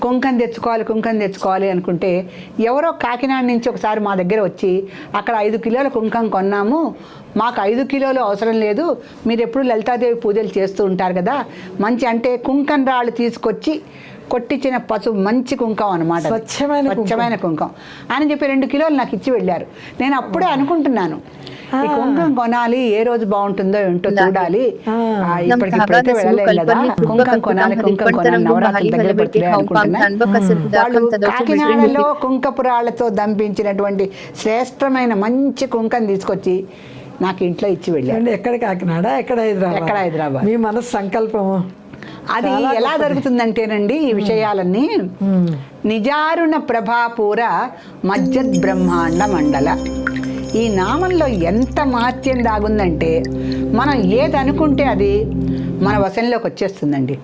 కుంకం తెచ్చుకోవాలి కుంకం తెచ్చుకోవాలి అనుకుంటే ఎవరో కాకినాడ నుంచి ఒకసారి మా దగ్గర వచ్చి అక్కడ ఐదు కిలోల కుంకం కొన్నాము మాకు ఐదు కిలోలు అవసరం లేదు మీరు ఎప్పుడు లలితాదేవి పూజలు చేస్తూ ఉంటారు కదా మంచి అంటే కుంకం రాళ్ళు తీసుకొచ్చి కొట్టించిన పసుపు మంచి కుంకం అనమాట. స్వచ్ఛమైన. స్వచ్ఛమైన కుంకం అని చెప్పి రెండు కిలోలు నాకు ఇచ్చి వెళ్ళారు నేను అప్పుడే అనుకుంటున్నాను ఈ కుంకం కొనాలి ఏ రోజు బాగుంటుందో ఏంటో చూడాలి. ఇప్పటికిప్పుడైతే వెళ్ళలేదు కదా. కొనాలి కొనాలి దగ్గర కాకినాడలో కుంకపురాళ్ళతో దంపించినటువంటి శ్రేష్టమైన మంచి కుంకం తీసుకొచ్చి నాకు ఇంట్లో ఇచ్చి ఏమండి, ఎక్కడ కాకినాడ? ఎక్కడ హైదరాబాద్? ఎక్కడ హైదరాబాద్. మీ మనసు సంకల్పము. అది ఎలా జరుగుతుందంటేనండి ఈ విషయాలన్నీ నిజారుణ ప్రభాపూర మజ్జద్ బ్రహ్మాండ మండల. ఈ నామంలో ఎంత మాత్యం దాగుందంటే మనం ఏది అనుకుంటే అది మన వశంలోకి వచ్చేస్తుందండి.